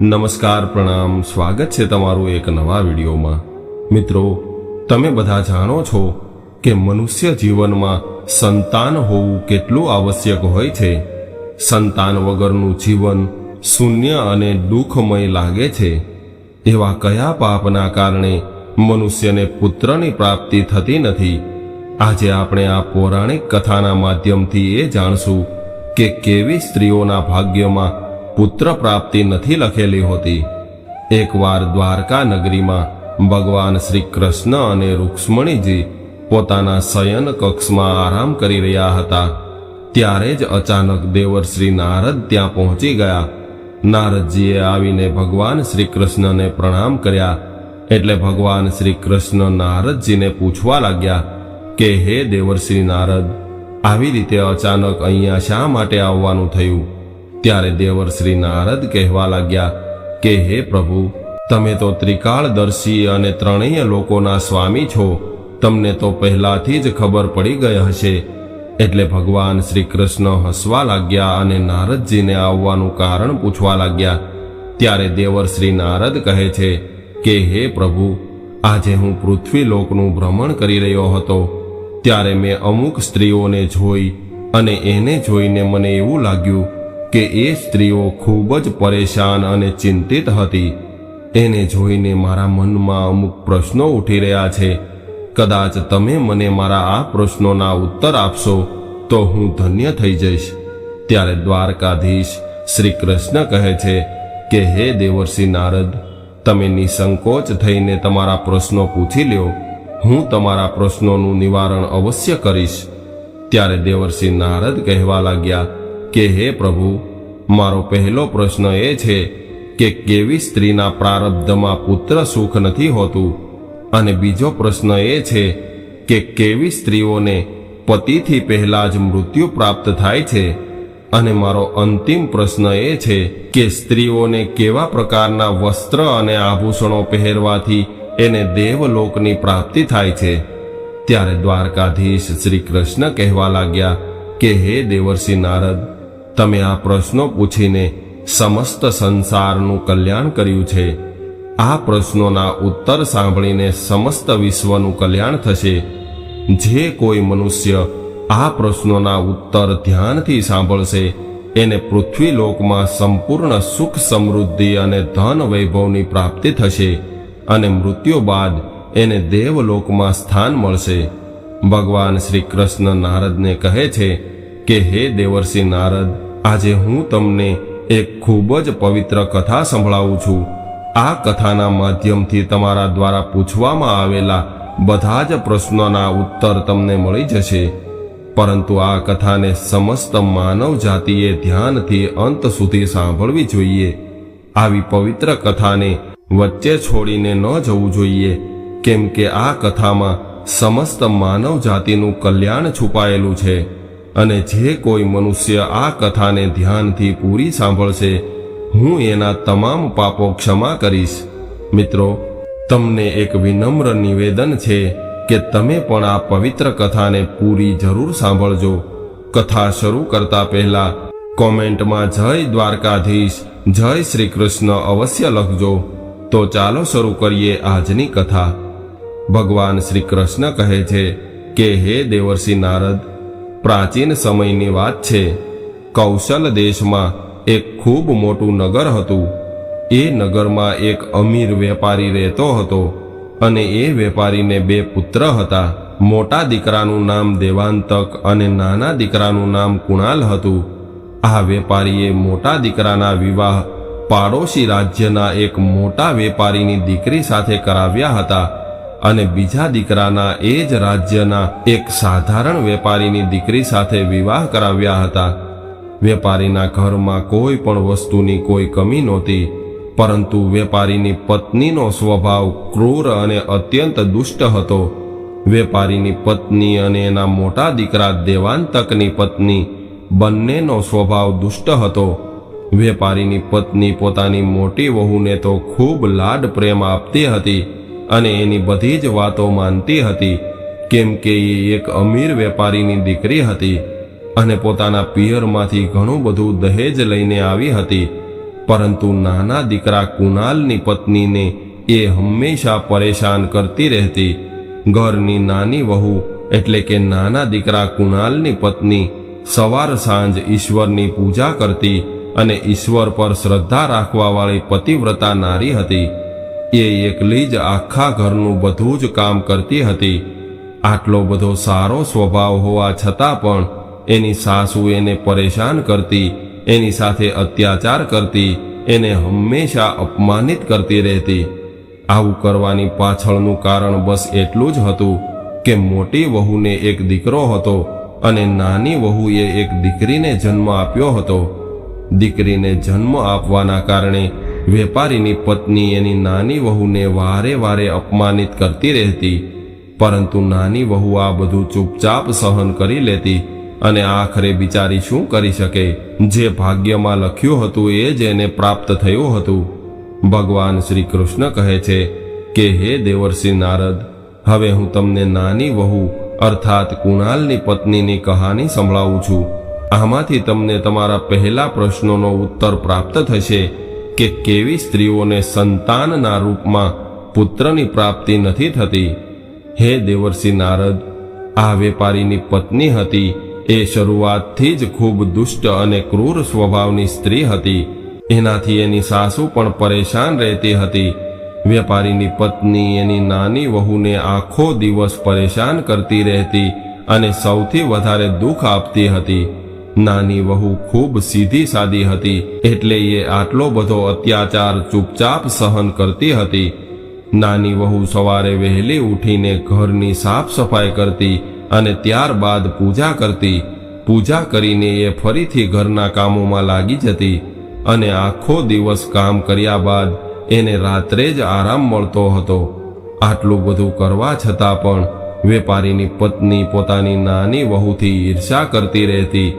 નમસ્કાર, પ્રણામ. સ્વાગત છે તમારું એક નવા વિડીયોમાં. મિત્રો, તમે બધા જાણો છો કે મનુષ્ય જીવનમાં સંતાન હોવું કેટલું આવશ્યક હોય છે? સંતાન વગરનું જીવન શૂન્ય અને દુઃખમય લાગે છે. એવા કયા પાપના કારણે મનુષ્યને પુત્રની પ્રાપ્તિ થતી નથી? આજે આપણે આ પૌરાણિક કથાના માધ્યમથી એ જાણશું કે કેવી સ્ત્રીઓના ભાગ્યમાં પુત્ર પ્રાપ્તિ નથી લખેલી હોતી. એકવાર દ્વારકા નગરીમાં ભગવાન શ્રી કૃષ્ણ અને રૂક્ષ્મણીજી પોતાના શયન કક્ષમાં આરામ કરી રહ્યા હતા. ત્યારે જ અચાનક દેવર્ષિ નારદ ત્યાં પહોંચી ગયા. નારદજીએ આવીને ભગવાન શ્રી કૃષ્ણને પ્રણામ કર્યા. એટલે ભગવાન શ્રી કૃષ્ણ નારદજીને પૂછવા લાગ્યા કે, હે દેવર્ષિ નારદ, આવી રીતે અચાનક અહીંયા શા માટે આવવાનું થયું? ત્યારે દેવર્ષિ નારદ કહેવા લાગ્યા, કે હે પ્રભુ, તમે તો ત્રિકાળદર્શી અને ત્રણેય લોકોના સ્વામી છો. તમને તો પહેલાથી જ ખબર પડી ગઈ હશે. એટલે ભગવાન શ્રી કૃષ્ણ હસવા લાગ્યા અને નારદજીને આવવાનું કારણ પૂછવા લાગ્યા. ત્યારે દેવર્ષિ નારદ કહે છે, કે હે પ્રભુ, આજે હું પૃથ્વી લોકનું ભ્રમણ કરી રહ્યો હતો. ત્યારે મેં અમુક સ્ત્રીઓને જોઈ અને એને જોઈને મને એવું લાગ્યું કે એ સ્ત્રીઓ ખૂબ જ પરેશાન અને ચિંતિત હતી. એને જોઈને મારા મનમાં અમુક પ્રશ્નો ઉઠી રહ્યા છે. કદાચ તમે મને મારા આ પ્રશ્નોના ઉત્તર આપશો, તો હું ધન્ય થઈ જઈશ. ત્યારે દ્વારકાધીશ શ્રી કૃષ્ણ કહે છે કે, હે દેવર્ષિ નારદ, તમે નિસંકોચ થઈને તમારા પ્રશ્નો પૂછી લ્યો. હું તમારા પ્રશ્નોનું નિવારણ અવશ્ય કરીશ. ત્યારે દેવર્ષિ નારદ કહેવા લાગ્યા કે, હે પ્રભુ, મારો પહેલો પ્રશ્ન એ છે કે કેવી સ્ત્રીના પ્રારબ્ધમાં પુત્ર સુખ નથી હોતું? અને બીજો પ્રશ્ન એ છે કે કેવી સ્ત્રીઓને પતિથી પહેલા જ મૃત્યુ પ્રાપ્ત થાય છે? અને મારો અંતિમ પ્રશ્ન એ છે કે સ્ત્રીઓને કેવા પ્રકારના વસ્ત્ર અને આભૂષણો પહેરવાથી એને દેવલોકની પ્રાપ્તિ થાય છે? ત્યારે દ્વારકાધીશ શ્રી કૃષ્ણ કહેવા લાગ્યા કે, હે દેવર્ષિ નારદ તમે આ પ્રશ્નો પૂછીને સમસ્ત સંસારનું કલ્યાણ કર્યું છે. આ પ્રશ્નોના ઉત્તર સાંભળીને સમસ્ત વિશ્વનું કલ્યાણ થશે. જે કોઈ મનુષ્ય આ પ્રશ્નોના ઉત્તર ધ્યાનથી સાંભળશે, એને પૃથ્વી લોકમાં સંપૂર્ણ સુખ સમૃદ્ધિ અને ધન વૈભવની પ્રાપ્તિ થશે અને મૃત્યુ બાદ એને દેવલોકમાં સ્થાન મળશે. ભગવાન શ્રી કૃષ્ણ નારદને કહે છે કે, હે દેવર્ષિ નારદ આજે હું તમને એક ખૂબ જ પવિત્ર કથા સંભળાવું છું. આ કથાના માધ્યમથી તમારા દ્વારા પૂછવામાં આવેલા બધા જ પ્રશ્નોના ઉત્તર તમને મળી જશે. પરંતુ આ કથાને સમસ્ત માનવ જાતિએ ધ્યાનથી અંત સુધી સાંભળવી જોઈએ. આવી પવિત્ર કથાને વચ્ચે છોડીને ન જવું જોઈએ. કેમ કે આ કથામાં સમસ્ત માનવ જાતિનું કલ્યાણ છુપાયેલું છે. અને જે કોઈ મનુષ્ય આ કથાને ધ્યાનથી પૂરી સાંભળશે, હું એના તમામ પાપો ક્ષમા કરીશ. મિત્રો, તમને એક વિનમ્ર નિવેદન છે કે તમે પણ આ પવિત્ર કથાને પૂરી જરૂર સાંભળજો. કથા શરૂ કરતા પહેલા કોમેન્ટમાં જય દ્વારકાધીશ, જય શ્રી કૃષ્ણ અવશ્ય લખજો. તો ચાલો શરૂ કરીએ આજની કથા. ભગવાન શ્રી કૃષ્ણ કહે છે કે, હે દેવર્ષિ નારદ પ્રાચીન સમયની વાત છે. કૌશલ દેશમાં એક ખૂબ મોટું નગર હતું. એ નગરમાં એક અમીર વેપારી રહેતો હતો અને એ વેપારીને બે પુત્ર હતા. મોટા દીકરાનું નામ દેવાંતક અને નાના દીકરાનું નામ કુણાલ હતું. આ વેપારીએ મોટા દીકરાના વિવાહ પાડોશી રાજ્યના એક મોટા વેપારીની દીકરી સાથે કરાવ્યા હતા. અને બીજા દીકરાના એ જ રાજ્યના એક સાધારણ વેપારીની દીકરી સાથે વિવાહ કરાવ્યા હતા. વેપારીના ઘરમાં કોઈ પણ વસ્તુની કોઈ કમી નહોતી, પરંતુ વેપારીની પત્નીનો સ્વભાવ ક્રૂર અને અત્યંત દુષ્ટ હતો. વેપારીની પત્ની અને એના મોટા દીકરા દેવાંતકની પત્ની બંનેનો સ્વભાવ દુષ્ટ હતો. વેપારીની પત્ની પોતાની મોટી વહુને તો ખૂબ લાડ પ્રેમ આપતી હતી. અને એની બધી જ વાતો માનતી હતી, કેમ કે એ એક અમીર વેપારીની દીકરી હતી અને પોતાના પિયરમાંથી ઘણું બધું દહેજ લઈને આવી હતી, પરંતુ નાના દીકરા કુનાલની પત્નીને એ હંમેશા પરેશાન કરતી રહેતી. ઘરની નાની વહુ એટલે કે નાના દીકરા કુનાલની પત્ની સવાર સાંજ ઈશ્વરની પૂજા કરતી અને ઈશ્વર પર શ્રદ્ધા રાખવાવાળી પતિવ્રતા નારી હતી. એ એકલી જ આખા ઘરનું બધું જ કામ કરતી હતી. આટલો બધો સારો સ્વભાવ હોવા છતાં પણ એની સાસુ એને પરેશાન કરતી, એની સાથે અત્યાચાર કરતી, એને હંમેશા અપમાનિત કરતી રહેતી. આવું કરવાની પાછળનું કારણ બસ એટલું જ હતું કે મોટી વહુને એક દીકરો હતો અને નાની વહુએ એક દીકરીને જન્મ આપ્યો હતો. દીકરીને જન્મ આપવાના કારણે વેપારીની પત્ની એની નાની વહુને વારે વારે અપમાનિત કરતી રહેતી, પરંતુ નાની વહુ આ બધું ચૂપચાપ સહન કરી લેતી અને આખરે બિચારી શું કરી શકે? જે ભાગ્યમાં લખ્યું હતું એ જ એને પ્રાપ્ત થયું હતું. ભગવાન શ્રી કૃષ્ણ કહે છે કે, હે દેવર્ષિ નારદ, હવે હું તમને નાની વહુ, અર્થાત કુણાલની પત્નીની કહાની સંભળાવું છું. આમાંથી તમને તમારા પહેલા પ્રશ્નોનો ઉત્તર પ્રાપ્ત થશે. કે કેવી સ્ત્રીઓને સંતાનના રૂપમાં પુત્રની પ્રાપ્તિ નથી થતી? હે દેવર્ષિ નારદ, આ વેપારીની પત્ની હતી. એ શરૂઆતથી જ ખૂબ દુષ્ટ અને ક્રૂર સ્વભાવની સ્ત્રી હતી. એનાથી એની સાસુ પણ પરેશાન રહેતી હતી. વેપારીની પત્ની એની નાની વહુને આખો દિવસ પરેશાન કરતી રહેતી અને સૌથી વધારે દુઃખ આપતી હતી. નાની વહુ ખૂબ સીધી સાદી હતી, એટલે એ આટલો બધો અત્યાચાર ચૂપચાપ સહન કરતી હતી. નાની વહુ સવારે વહેલી ઉઠીને ઘરની સાફ સફાઈ કરતી અને ત્યારબાદ પૂજા કરતી. પૂજા કરીને એ ફરીથી ઘરના કામોમાં લાગી જતી અને આખો દિવસ કામ કર્યા બાદ એને રાત્રે જ આરામ મળતો હતો. આટલું બધું કરવા છતાં પણ વેપારીની પત્ની પોતાની નાની વહુથી ઈર્ષા કરતી રહેતી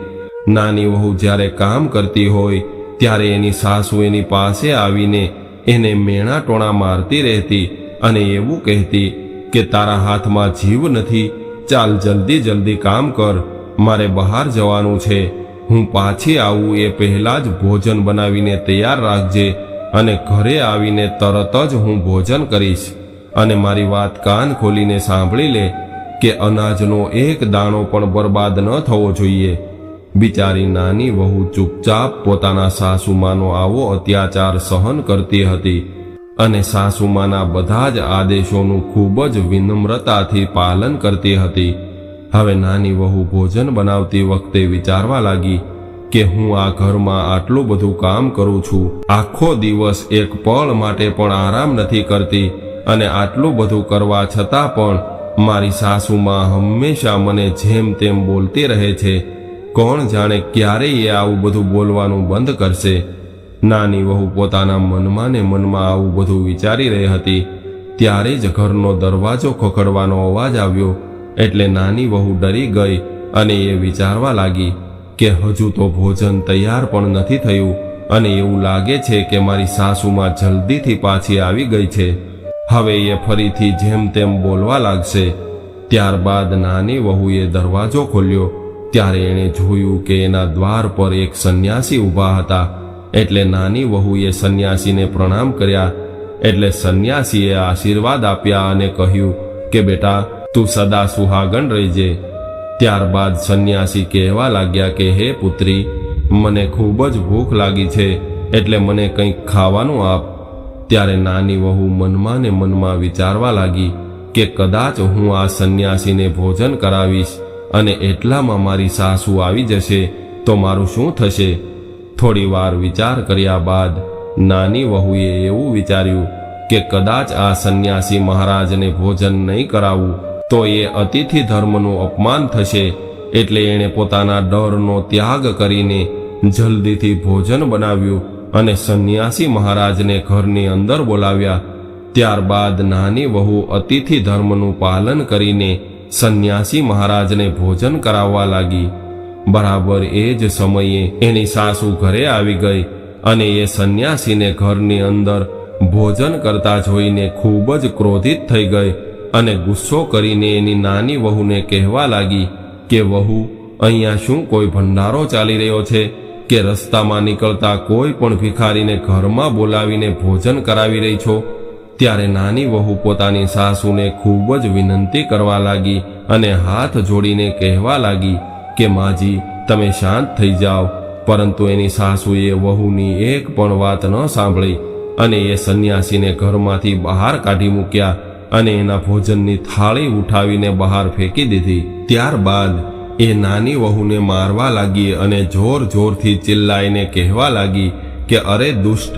નાની વહુ જ્યારે કામ કરતી હોય, ત્યારે એની સાસુ એની પાસે આવીને એને મેણા ટોણા મારતી રહેતી અને એવું કહેતી કે, તારા હાથમાં જીવ નથી, ચાલ જલ્દી જલ્દી કામ કર, મારે બહાર જવાનું છે. હું પાછી આવું, એ પહેલા જ ભોજન બનાવીને તૈયાર રાખજે અને ઘરે આવીને તરત જ હું ભોજન કરીશ. અને મારી વાત કાન ખોલીને સાંભળી લે કે, અનાજનો એક દાણો પણ બરબાદ ન થવો જોઈએ. બિચારી નાની વહુ ચૂપચાપ પોતાના સાસુમાનો આવો અત્યાચાર સહન કરતી હતી અને સાસુમાના બધા જ આદેશોનું ખૂબ જ વિનમ્રતાથી પાલન કરતી હતી. હવે નાની વહુ ભોજન બનાવતી વખતે વિચારવા લાગી કે હું આ ઘરમાં આટલું બધું કામ કરું છું. આખો દિવસ એક પળ માટે પણ આરામ નથી કરતી અને આટલું બધું કરવા છતાં પણ મારી સાસુમાં હંમેશા મને જેમ તેમ બોલતી રહે છે. કોણ જાણે ક્યારે એ આવું બધું બોલવાનું બંધ કરશે? નાની વહુ પોતાના મનમાં ને મનમાં આવું બધું વિચારી રહી હતી. ત્યારે જ ઘરનો દરવાજો ખખડવાનો અવાજ આવ્યો, એટલે નાની વહુ ડરી ગઈ અને એ વિચારવા લાગી કે હજુ તો ભોજન તૈયાર પણ નથી થયું અને એવું લાગે છે કે મારી સાસુમાં જલ્દીથી પાછી આવી ગઈ છે. હવે એ ફરીથી જેમ તેમ બોલવા લાગશે. ત્યારબાદ નાની વહુએ દરવાજો ખોલ્યો ત્યારે એણે જોયું કે એના દ્વાર પર એક સંન્યાસી ઊભા હતા. એટલે નાની વહુએ સંન્યાસીને પ્રણામ કર્યા. એટલે સંન્યાસીએ આશીર્વાદ આપ્યા અને કહ્યું કે, બેટા, તું સદા સુહાગણ રહીજે. ત્યારબાદ સંન્યાસી કહેવા લાગ્યા કે, હે પુત્રી, મને ખૂબ જ ભૂખ લાગી છે, એટલે મને કંઈક ખાવાનું આપ. ત્યારે નાની વહુ મનમાં ને મનમાં વિચારવા લાગી કે, કદાચ હું આ સંન્યાસીને ભોજન કરાવીશ. અને એટલામાં મારી સાસુ આવી જશે, તો મારું શું થશે? થોડી વાર વિચાર કર્યા બાદ નાની વહુએ એવું વિચાર્યું કે કદાચ આ સંન્યાસી મહારાજને ભોજન નહીં કરાવું, તો એ અતિથિ ધર્મનું અપમાન થશે, એટલે એણે પોતાના ડરનો ત્યાગ કરીને જલ્દીથી ભોજન બનાવ્યું અને સંન્યાસી મહારાજને ઘરની અંદર બોલાવ્યા. ત્યારબાદ નાની વહુ અતિથિ ધર્મનું પાલન કરીને સંન્યાસી મહારાજને ભોજન કરાવવા લાગી. બરાબર એ જ સમયે એની સાસુ ઘરે આવી ગઈ અને એ સંન્યાસીને ઘરની અંદર ભોજન કરતા જોઈને ખૂબ જ ક્રોધિત થઈ ગઈ અને ગુસ્સો કરીને એની નાની વહુને કહેવા લાગી કે, વહુ, અહીંયા શું કોઈ ભંડારો ચાલી રહ્યો છે કે રસ્તામાં નીકળતા કોઈ પણ ભિખારીને ઘરમાં બોલાવીને ભોજન કરાવી રહી છો? ત્યારે નાની વહુ પોતાની સાસુને ખૂબ જ વિનંતી કરવા લાગી અને હાથ જોડીને કહેવા લાગી કે, માજી, તમે શાંત થઈ જાઓ. પરંતુ એની સાસુએ વહુની એક પણ વાત ન સાંભળી અને એ સંન્યાસીને ઘરમાંથી બહાર કાઢી મૂક્યા અને એના ભોજનની થાળી ઉઠાવીને બહાર ફેંકી દીધી. ત્યારબાદ એ નાની વહુને મારવા લાગી અને જોર જોરથી ચિલ્લાઈને કહેવા લાગી કે, અરે દુષ્ટ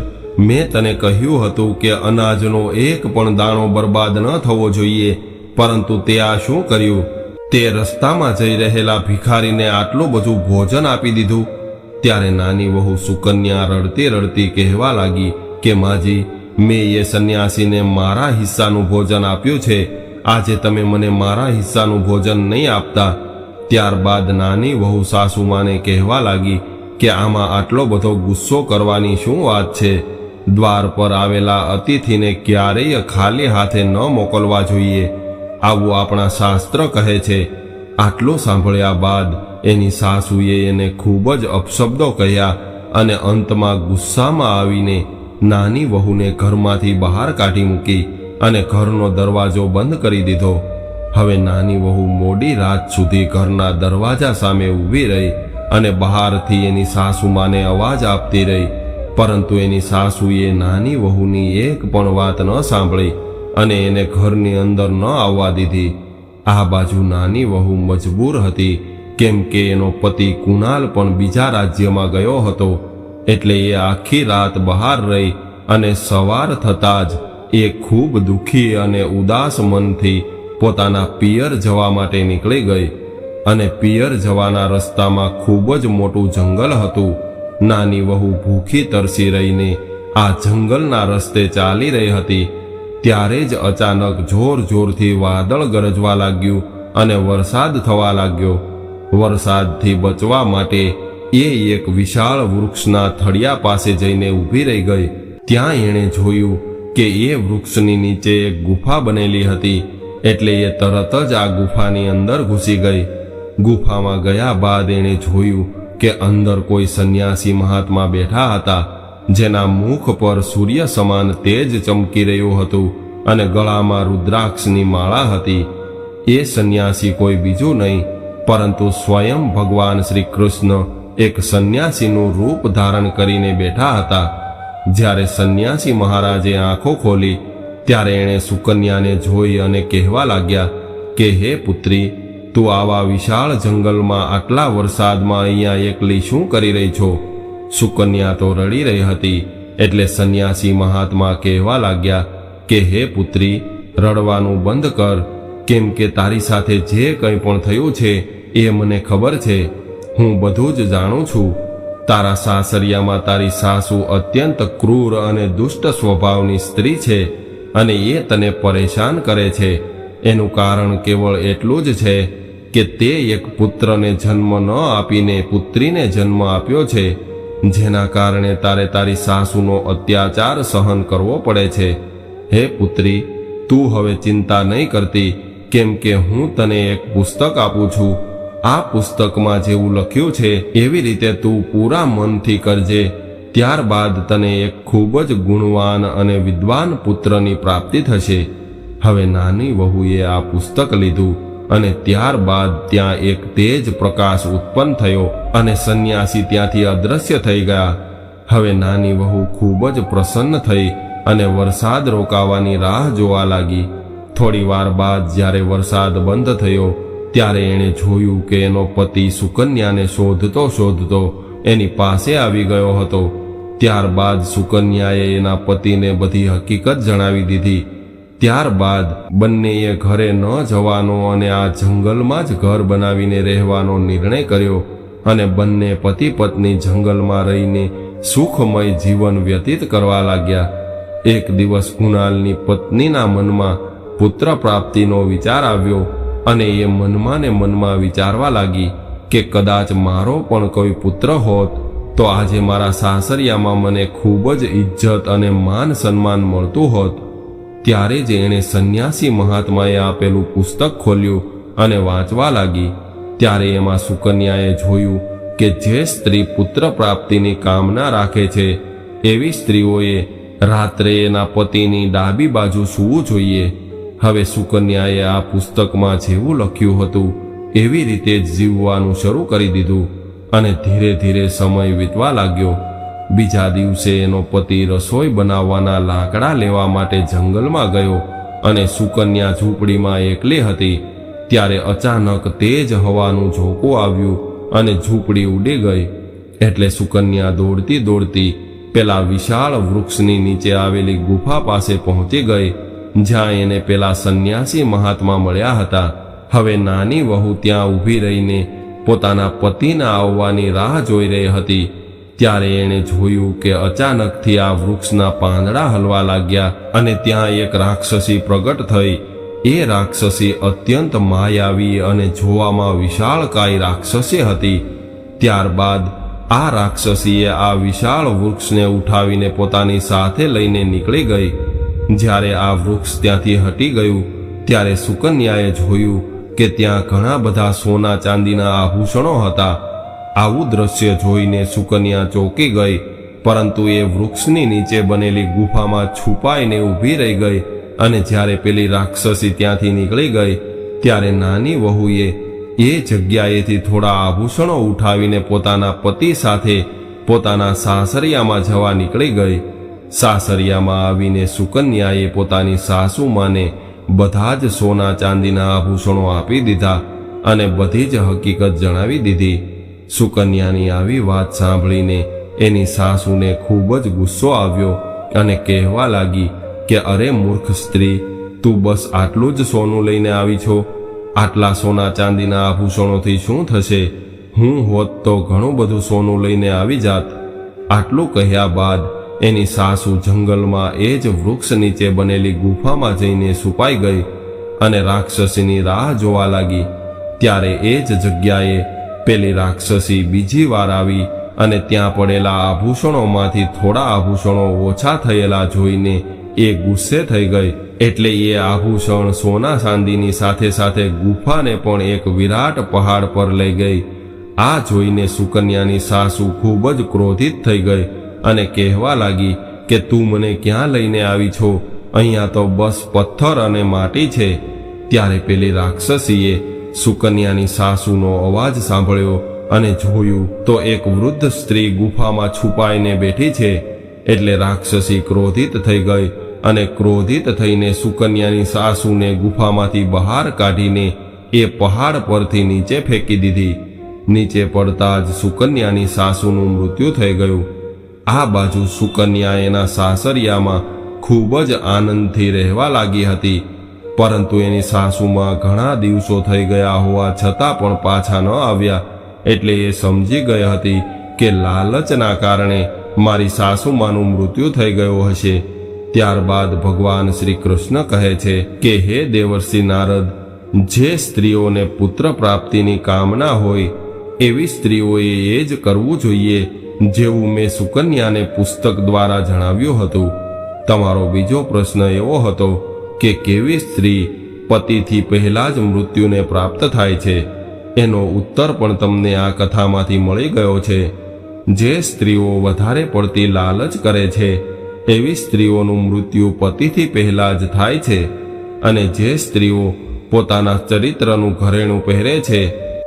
મેં તને કહ્યું હતું કે અનાજનો એક પણ દાણો બરબાદ ન થવો જોઈએ, પરંતુ તે આ શું કર્યું? તે રસ્તામાં જઈ રહેલા ભિખારીને આટલું બધું ભોજન આપી દીધું. ત્યારે નાની વહુ સુકન્યા રડતી રડતી કહેવા લાગી કે માજી, મેં એ સંન્યાસીને મારા હિસ્સાનું ભોજન આપ્યું છે. આજે તમે મને મારા હિસ્સાનું ભોજન નહીં આપતા. ત્યારબાદ નાની વહુ સાસુમાને કહેવા લાગી કે આમાં આટલો બધો ગુસ્સો કરવાની શું વાત છે? દ્વાર પર આવેલા અતિથિને ક્યારેય ખાલી હાથે ન મોકલવા જોઈએ. આવું આપણા શાસ્ત્ર કહે છે. આટલું સાંભળ્યા બાદ એની સાસુએ એને ખૂબ જ અપશબ્દો કહ્યા અને અંતમાં ગુસ્સામાં આવીને નાની વહુને ઘરમાંથી બહાર કાઢી મૂકી અને ઘરનો દરવાજો બંધ કરી દીધો. હવે નાની વહુ મોડી રાત સુધી ઘરના દરવાજા સામે ઊભી રહી અને બહારથી એની સાસુમાને અવાજ આપતી રહી. પરંતુ એની સાસુએ નાની વહુની એક પણ વાત ન સાંભળી અને એને ઘરની અંદર ન આવવા દીધી. આ બાજુ નાની વહુ મજબૂર હતી, કેમ કે એનો પતિ કુણાલ પણ બીજા રાજ્યમાં ગયો હતો. એટલે એ આખી રાત બહાર રહી અને સવાર થતાં જ એ ખૂબ દુઃખી અને ઉદાસ મનથી પોતાના પિયર જવા માટે નીકળી ગઈ. અને પિયર જવાના રસ્તામાં ખૂબ જ મોટું જંગલ હતું. નાની વહુ ભૂખી તરસી રહીને આ જંગલના રસ્તે ચાલી રહી હતી. ત્યારે જ અચાનક જોર જોરથી વાદળ ગરજવા લાગ્યું અને વરસાદ થવા લાગ્યો. વરસાદથી બચવા માટે એ એક વિશાળ વૃક્ષના થળિયા પાસે જઈને ઊભી રહી ગઈ. ત્યાં એણે જોયું કે એ વૃક્ષની નીચે એક ગુફા બનેલી હતી, એટલે એ તરત જ આ ગુફાની અંદર ઘૂસી ગઈ. ગુફામાં ગયા બાદ એણે જોયું કે અંદર કોઈ સંન્યાસી મહાત્મા બેઠા હતા, જેના મુખ પર સૂર્ય સમાન તેજ ચમકી રહ્યું હતું અને ગળામાં રુદ્રાક્ષની માળા હતી. એ સંન્યાસી કોઈ બીજું નહીં, પરંતુ સ્વયં ભગવાન શ્રી કૃષ્ણ એક સંન્યાસીનું રૂપ ધારણ કરીને બેઠા હતા. જ્યારે સંન્યાસી મહારાજે આંખો ખોલી, ત્યારે એણે સુકન્યાને જોઈ અને કહેવા લાગ્યા કે, હે પુત્રી તું આવા વિશાળ જંગલમાં આટલા વરસાદમાં અહીંયા એકલી શું કરી રહી છો? સુકન્યા તો રડી રહી હતી, એટલે સંન્યાસી મહાત્મા કહેવા લાગ્યા કે, હે પુત્રી, રડવાનું બંધ કર. કેમ કે તારી સાથે જે કંઈ પણ થયું છે, એ મને ખબર છે. હું બધું જ જાણું છું. તારા સાસરિયામાં તારી સાસુ અત્યંત ક્રૂર અને દુષ્ટ સ્વભાવની સ્ત્રી છે અને એ તને પરેશાન કરે છે. એનું કારણ કેવળ એટલું જ છે કે તે એક પુત્રને જન્મ ન આપીને પુત્રીને જન્મ આપ્યો છે, જેના કારણે તારે તારી સાસુનો અત્યાચાર સહન કરવો પડે છે. હે પુત્રી, તું હવે ચિંતા નહીં કરતી, કેમ કે હું તને એક પુસ્તક આપું છું. આ પુસ્તકમાં જેવું લખ્યું છે, એવી રીતે તું પૂરા મનથી કરજે. ત્યારબાદ તને એક ખૂબ જ ગુણવાન અને વિદ્વાન પુત્રની પ્રાપ્તિ થશે. હવે નાની વહુએ આ પુસ્તક લીધું અને ત્યારબાદ ત્યાં એક તેજ પ્રકાશ ઉત્પન્ન થયો અને સંન્યાસી ત્યાંથી અદૃશ્ય થઈ ગયા. હવે નાની વહુ ખૂબ જ પ્રસન્ન થઈ અને વરસાદ રોકાવાની રાહ જોવા લાગી. થોડી વાર બાદ જ્યારે વરસાદ બંધ થયો, ત્યારે એણે જોયું કે એનો પતિ સુકન્યાને શોધતો શોધતો એની પાસે આવી ગયો હતો. ત્યારબાદ સુકન્યાએ એના પતિને બધી હકીકત જણાવી દીધી. ત્યારબાદ બંનેએ ઘરે ન જવાનો અને આ જંગલમાં જ ઘર બનાવીને રહેવાનો નિર્ણય કર્યો અને બંને પતિ પત્ની જંગલમાં રહીને સુખમય જીવન વ્યતીત કરવા લાગ્યા. એક દિવસ કુણાલની પત્નીના મનમાં પુત્ર પ્રાપ્તિનો વિચાર આવ્યો અને એ મનમાં ને મનમાં વિચારવા લાગી કે કદાચ મારો પણ કોઈ પુત્ર હોત તો આજે મારા સાસરિયામાં મને ખૂબ જ ઇજ્જત અને માન સન્માન મળતું હોત. ત્યારે જ એણે સંન્યાસી મહાત્માએ આપેલું પુસ્તક ખોલ્યું અને વાંચવા લાગી. ત્યારે એમાં સુકન્યાએ જોયું કે જે સ્ત્રી પુત્ર પ્રાપ્તિની કામના રાખે છે, એવી સ્ત્રીઓએ રાત્રે એના પતિની ડાબી બાજુ સૂવું જોઈએ. હવે સુકન્યાએ આ પુસ્તકમાં જેવું લખ્યું હતું, એવી રીતે જીવવાનું શરૂ કરી દીધું અને ધીરે ધીરે સમય વીતવા લાગ્યો. બીજા દિવસે એનો પતિ રસોઈ બનાવવાના લાકડા લેવા માટે જંગલમાં ગયો અને સુકન્યા ઝૂંપડીમાં એકલી હતી. ત્યારે અચાનક તેજ હવાનું ઝોકું આવ્યું અને ઝૂંપડી ઉડી ગઈ. એટલે સુકન્યા દોડતી દોડતી પેલા વિશાળ વૃક્ષની નીચે આવેલી ગુફા પાસે પહોંચી ગઈ, જ્યાં એને પેલા સંન્યાસી મહાત્મા મળ્યા હતા. હવે નાની વહુ ત્યાં ઊભી રહીને પોતાના પતિના આવવાની રાહ જોઈ રહી હતી. ત્યારે એણે જોયું કે અચાનકથી આ વૃક્ષના પાંદડા હલવા લાગ્યા અને ત્યાં એક રાક્ષસી પ્રગટ થઈ. એ રાક્ષસી અત્યંત માયાવી અને જોવામાં વિશાળકાય રાક્ષસી હતી. ત્યારબાદ આ રાક્ષસીએ આ વિશાળ વૃક્ષને ઉઠાવીને પોતાની સાથે લઈને નીકળી ગઈ. જ્યારે આ વૃક્ષ ત્યાંથી હટી ગયું, ત્યારે સુકન્યાએ જોયું કે ત્યાં ઘણા બધા સોના ચાંદીના આભૂષણો હતા. આવું દ્રશ્ય જોઈને સુકન્યા ચોંકી ગઈ, પરંતુ એ વૃક્ષની નીચે બનેલી ગુફામાં છુપાઈને ઊભી રહી ગઈ અને જ્યારે પેલી રાક્ષસી ત્યાંથી નીકળી ગઈ, ત્યારે નાની વહુએ એ જગ્યાએથી થોડા આભૂષણો ઉઠાવીને પોતાના પતિ સાથે પોતાના સાસરિયામાં જવા નીકળી ગઈ. સાસરિયામાં આવીને સુકન્યાએ પોતાની સાસુમાને બધા જ સોના ચાંદીના આભૂષણો આપી દીધા અને બધી જ હકીકત જણાવી દીધી. સુકન્યાની આવી વાત સાંભળીને એની સાસુને ખૂબ જ ગુસ્સો આવ્યો અને કહેવા લાગી કે, અરે મૂર્ખ સ્ત્રી, તું બસ આટલું જ સોનું લઈને આવી છો. આટલા સોના ચાંદીના આભૂષણોથી શું થશે? હું હોત તો ઘણું બધું સોનું લઈને આવી જાત. આટલું કહ્યા બાદ એની સાસુ જંગલમાં એ જ વૃક્ષ નીચે બનેલી ગુફામાં જઈને સુપાઈ ગઈ અને રાક્ષસીની રાહ જોવા લાગી. ત્યારે એ જ જગ્યાએ પેલી રાક્ષસી બીજી વાર આવી અને ત્યાં પડેલા આભૂષણોમાંથી થોડા આભૂષણો ઓછા થયેલા જોઈને એ ગુસ્સે થઈ ગઈ. એટલે એ આભૂષણ સોના ચાંદીની સાથે સાથે ગુફાને પણ એક વિરાટ પહાડ પર લઈ ગઈ. આ જોઈને સુકન્યાની સાસુ ખૂબ જ ક્રોધિત થઈ ગઈ અને કહેવા લાગી કે, તું મને ક્યાં લઈને આવી છો? અહીંયા તો બસ પથ્થર અને માટી છે. ત્યારે પેલી રાક્ષસીએ સુકન્યાની સાસુનો અવાજ સાંભળ્યો અને જોયું તો એક વૃદ્ધ સ્ત્રી ગુફામાં છુપાઈને બેઠી છે એટલે રાક્ષસી ક્રોધિત થઈ ગઈ અને ક્રોધિત થઈને સુકન્યાની સાસુને ગુફામાંથી બહાર કાઢીને એ પહાડ પરથી નીચે ફેંકી દીધી. નીચે પડતા જ સુકન્યાની સાસુનું મૃત્યુ થઈ ગયું. આ બાજુ સુકન્યા એના સાસરિયામાં ખૂબ જ આનંદથી રહેવા લાગી હતી પરંતુ એની સાસુમાં ઘણા દિવસો થઈ ગયા હોવા છતાં પણ પાછા ન આવ્યા. એટલે એ સમજી ગઈ હતી કે લાલચના કારણે મારી સાસુમાનું મૃત્યુ થઈ ગયું હશે. ત્યારબાદ ભગવાન શ્રી કૃષ્ણ કહે છે કે, હે દેવર્ષિ નારદ, જે સ્ત્રીઓને પુત્ર પ્રાપ્તિની કામના હોય, એવી સ્ત્રીઓએ એ જ કરવું જોઈએ જેવું મેં સુકન્યાને પુસ્તક દ્વારા જણાવ્યું હતું. તમારો બીજો પ્રશ્ન એવો હતો કે કેવી સ્ત્રી પતિથી પહેલા જ મૃત્યુને પ્રાપ્ત થાય છે, એનો ઉત્તર પણ તમને આ કથામાંથી મળી ગયો છે. જે સ્ત્રીઓ વધારે પડતી લાલચ કરે છે, એવી સ્ત્રીઓનું મૃત્યુ પતિથી પહેલા જ થાય છે અને જે સ્ત્રીઓ પોતાના ચરિત્રનું ઘરેણું પહેરે છે,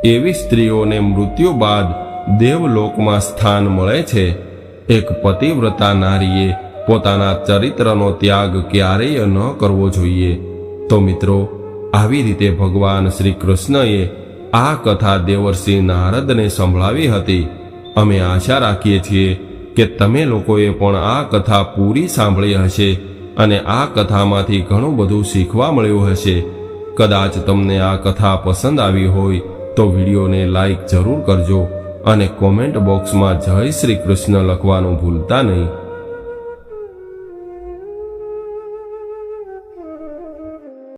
એવી સ્ત્રીઓને મૃત્યુ બાદ દેવલોકમાં સ્થાન મળે છે. એક પતિવ્રતા નારીએ પોતાના ચરિત્રનો ત્યાગ ક્યારેય ન કરવો જોઈએ. તો મિત્રો, આવી રીતે ભગવાન શ્રી કૃષ્ણએ આ કથા દેવર્ષિ નારદને સંભળાવી હતી. અમે આશા રાખીએ છીએ કે તમે લોકોએ પણ આ કથા પૂરી સાંભળી હશે અને આ કથામાંથી ઘણું બધું શીખવા મળ્યું હશે. કદાચ તમને આ કથા પસંદ આવી હોય તો વિડીયોને લાઈક જરૂર કરજો અને કોમેન્ટ બોક્સમાં જય શ્રી કૃષ્ણ લખવાનું ભૂલતા નહીં.